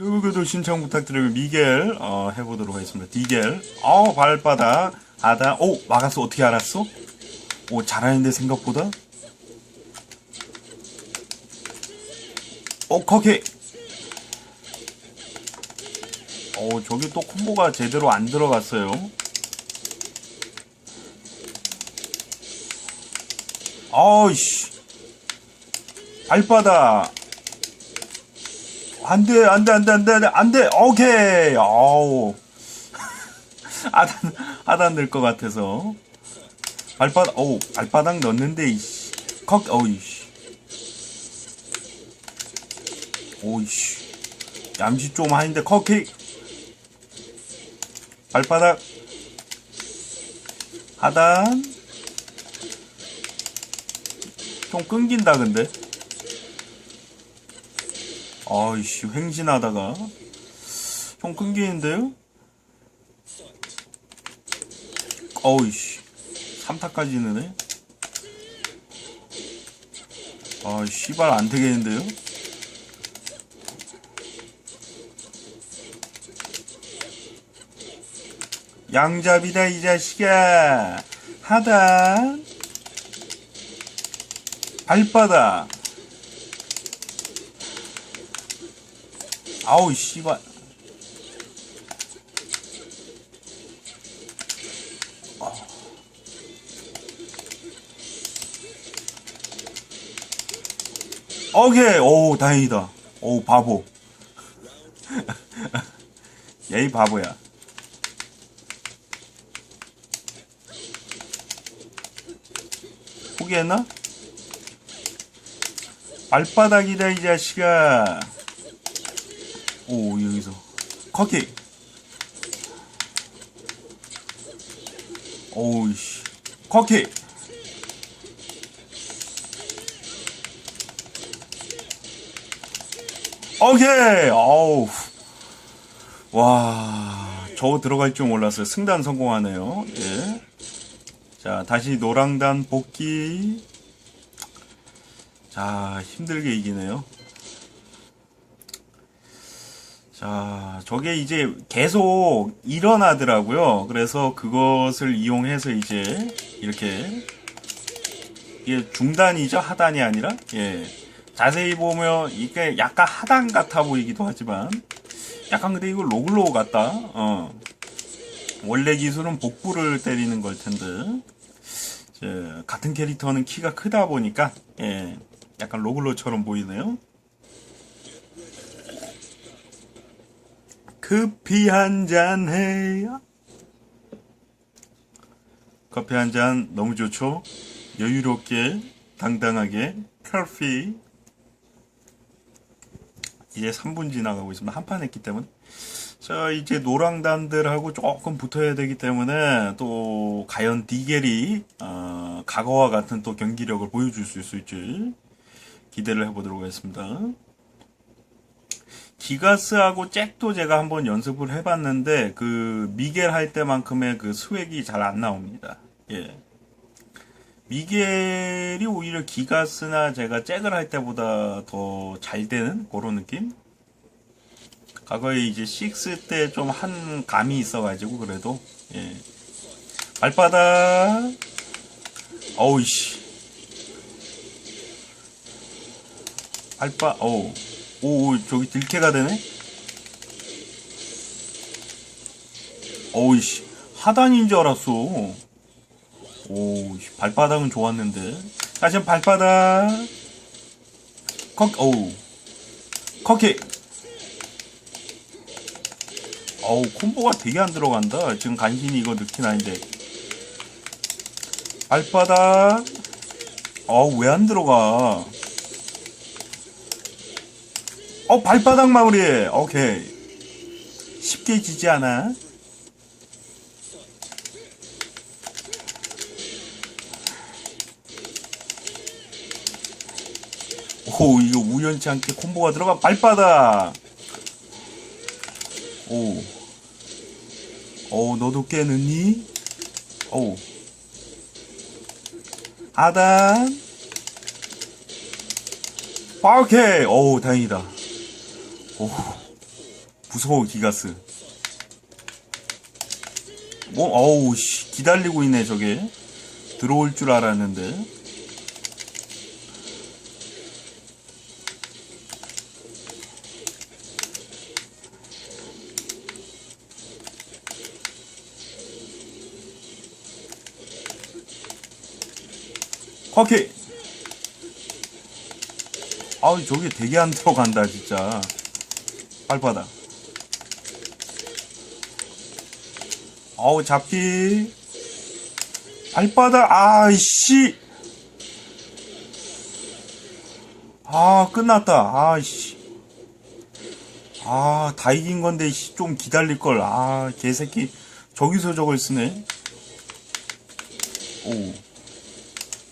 누구도 신청 부탁드리고 미겔 어, 해보도록 하겠습니다. 디겔. 어 발바닥 하단. 오 막았어. 어떻게 알았어? 오 잘하는데 생각보다. 오 커키. 오 저기 또 콤보가 제대로 안 들어갔어요. 아이씨. 발바닥. 안 돼, 안 돼, 안 돼, 안 돼, 안 돼, 오케이, 아우. 하단, 하단 될것 같아서. 발바닥, 어우, 발바닥 넣었는데, 이씨. 컥, 어이씨. 오이씨. 얌시 좀 하는데, 컵킥. 발바닥. 하단. 좀 끊긴다, 근데. 아이씨 횡신하다가. 좀 끊기는데요? 어이씨 3타까지 넣네 아 씨발 안 되겠는데요? 양잡이다 이 자식아. 하단. 발바닥 아우 씨발. 오케이. 오 다행이다. 오 바보. 얘이 바보야. 포기했나? 발바닥이다 이 자식아 오 여기서. 커킥 오우씨. 커킥 오케이! 어우. 와 저거 들어갈 줄 몰랐어요. 승단 성공하네요. 예. 자 다시 노랑단 복귀. 자 힘들게 이기네요 자, 저게 이제 계속 일어나더라고요. 그래서 그것을 이용해서 이제 이렇게 이게 중단이죠. 하단이 아니라 예. 자세히 보면 이게 약간 하단 같아 보이기도 하지만 약간 근데 이거 로글로 같다. 어. 원래 기술은 복부를 때리는 걸 텐데 저, 같은 캐릭터는 키가 크다 보니까 예. 약간 로글로처럼 보이네요. 커피 한 잔 해요. 커피 한 잔 너무 좋죠? 여유롭게, 당당하게, 커피. 이제 3분 지나가고 있습니다. 한판 했기 때문에. 자, 이제 노랑단들하고 조금 붙어야 되기 때문에 또 과연 디겔이 어, 과거와 같은 또 경기력을 보여줄 수 있을지 기대를 해보도록 하겠습니다. 기가스하고 잭도 제가 한번 연습을 해봤는데 그 미겔 할 때만큼의 그 스웩이 잘 안 나옵니다. 예. 미겔이 오히려 기가스나 제가 잭을 할 때보다 더 잘 되는 그런 느낌? 과거에 이제 6 때 좀 한 감이 있어가지고 그래도 예. 발바닥 어우씨 발바 어우 오, 오, 저기 들캐가 되네? 어우씨, 하단인 줄 알았어. 오, 씨, 발바닥은 좋았는데. 다시 한 발바닥. 컷, 어우. 컷킥. 어우, 콤보가 되게 안 들어간다. 지금 간신히 이거 넣긴 아닌데. 발바닥. 어우, 왜 안 들어가? 어 발바닥 마무리 오케이 쉽게 지지 않아 오 이거 우연치 않게 콤보가 들어가 발바닥 오. 오, 너도 깨느니? 오. 하단. 오케이. 오, 다행이다. 오. 무서워 기가스. 어, 어우 씨 기다리고 있네 저게. 들어올 줄 알았는데. 커키! 아우 저게 되게 안 들어간다 진짜 발바닥 어우 잡기. 발바닥 아이씨. 아 끝났다. 아이씨. 아 다 이긴 건데 씨, 좀 기다릴 걸 아 개새끼. 저기서 저걸 쓰네. 오.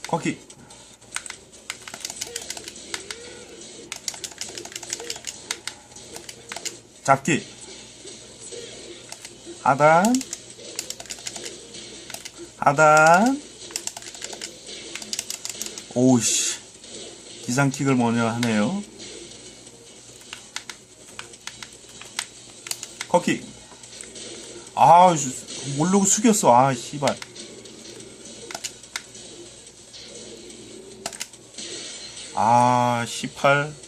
커키 잡기. 하단. 하단. 오우씨. 기상킥을 먼저 하네요. 커킥 아 수- 모르고 숙였어. 아 씨발. 아 18.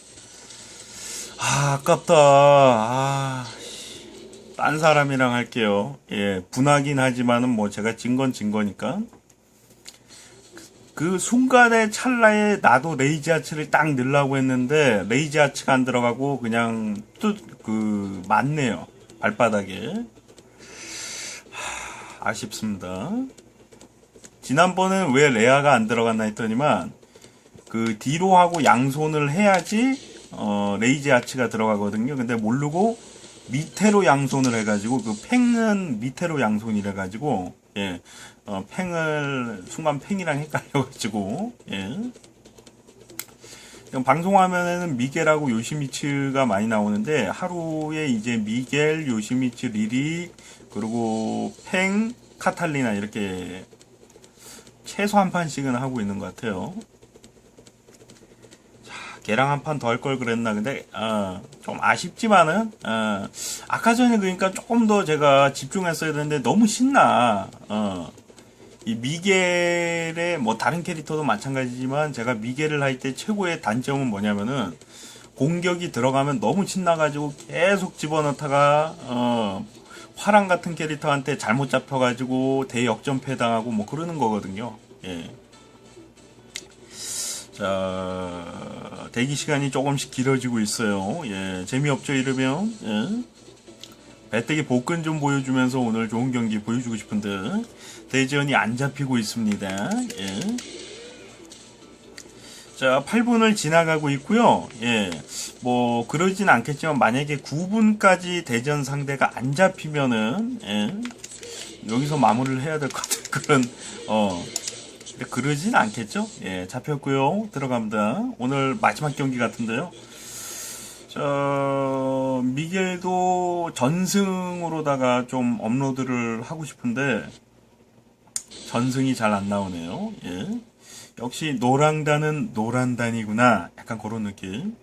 아 아깝다 아 딴 사람이랑 할게요. 예, 분하긴 하지만은 뭐 제가 진 건 진 거니까. 그 순간의 찰나에 나도 레이지 아츠를 딱 넣으려고 했는데 레이지 아츠가 안 들어가고 그냥 뚝그 맞네요. 발바닥에. 하, 아쉽습니다. 지난번엔 왜 레아가 안 들어갔나 했더니만 그 뒤로 하고 양손을 해야지 어, 레이지 아치가 들어가거든요. 근데 모르고 밑에로 양손을 해가지고 그 팽은 밑에로 양손이라 가지고 예, 어, 팽을 순간 팽이랑 헷갈려가지고 예. 방송화면에는 미겔하고 요시미츠가 많이 나오는데 하루에 이제 미겔, 요시미츠, 리리 그리고 팽, 카탈리나 이렇게 최소 한 판씩은 하고 있는 것 같아요. 걔랑 한 판 더 할 걸 그랬나 근데 어, 좀 아쉽지만은 어, 아까 전에 그러니까 조금 더 제가 집중했어야 되는데 너무 신나 어, 이 미겔의 뭐 다른 캐릭터도 마찬가지지만 제가 미겔을 할 때 최고의 단점은 뭐냐면은 공격이 들어가면 너무 신나가지고 계속 집어넣다가 어, 화랑 같은 캐릭터한테 잘못 잡혀가지고 대역전패 당하고 뭐 그러는 거거든요. 예. 자, 대기 시간이 조금씩 길어지고 있어요. 예, 재미없죠, 이러면. 예. 배때기 복근 좀 보여주면서 오늘 좋은 경기 보여주고 싶은데, 대전이 안 잡히고 있습니다. 예. 자, 8분을 지나가고 있고요. 예. 뭐 그러진 않겠지만 만약에 9분까지 대전 상대가 안 잡히면은 예. 여기서 마무리를 해야 될 것 같은 그런 어 그러진 않겠죠? 예, 잡혔고요. 들어갑니다. 오늘 마지막 경기 같은데요. 저 미겔도 전승으로다가 좀 업로드를 하고 싶은데 전승이 잘 안 나오네요. 예. 역시 노랑단은 노란단이구나. 약간 그런 느낌.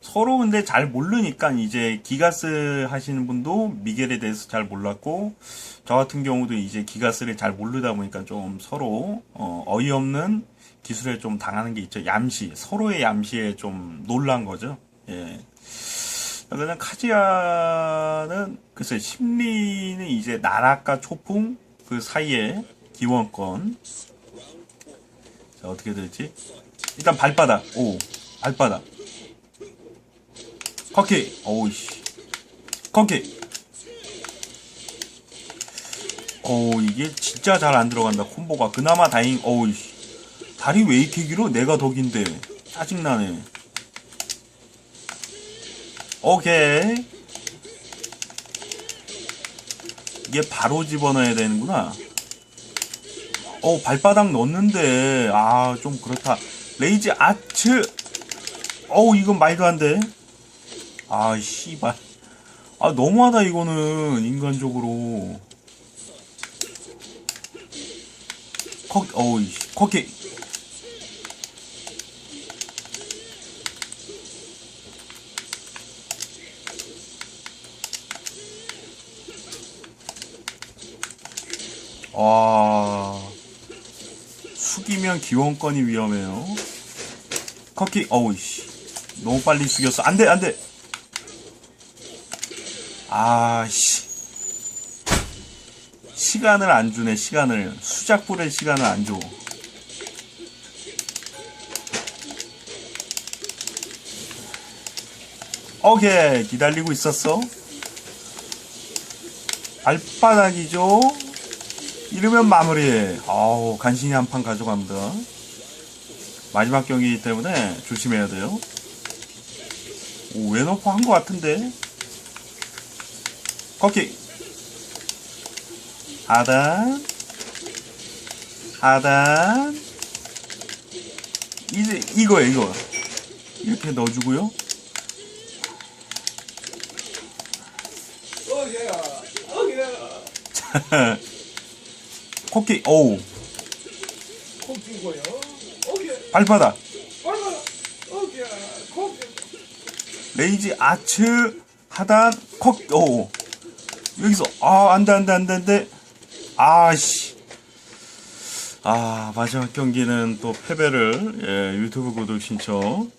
서로 근데 잘 모르니까 이제 기가스 하시는 분도 미겔에 대해서 잘 몰랐고 저 같은 경우도 이제 기가스를 잘 모르다 보니까 좀 서로 어, 어이없는 기술에 좀 당하는 게 있죠. 얌시 서로의 얌시에 좀 놀란 거죠. 예. 그러면 카지아는 글쎄 심리는 이제 나락과 초풍 그 사이에 기원권 자 어떻게 될지 일단 발바닥 오 발바닥 커키 오우씨. 커키 오 이게 진짜 잘 안 들어간다 콤보가. 그나마 다행 오우씨. 다리 왜 이렇게 길어? 내가 덕인데. 짜증나네. 오케이. 이게 바로 집어넣어야 되는구나. 어 발바닥 넣었는데. 아 좀 그렇다. 레이지 아츠. 어우 이건 말도 안돼 아, 씨발. 아, 너무하다, 이거는. 인간적으로. 컥, 어우, 컥게. 와. 숙이면 기원권이 위험해요. 컥키, 어우, 씨. 너무 빨리 숙였어. 안 돼, 안 돼! 아, 씨. 시간을 안 주네, 시간을. 수작 부릴 시간을 안 줘. 오케이, 기다리고 있었어. 발바닥이죠? 이러면 마무리. 아우, 간신히 한 판 가져갑니다. 마지막 경기이기 때문에 조심해야 돼요. 오, 웨너퍼 한 것 같은데? 커키. 하단. 하단. 이제, 이거예요, 이거. 이렇게 넣어주고요. 코끼, 오우, 발바닥. 레이지 아츠 하단 콕 오. 여기서 아 안돼 안돼 안돼 안돼. 아씨. 아 마지막 경기는 또 패배를 예, 유튜브 구독 신청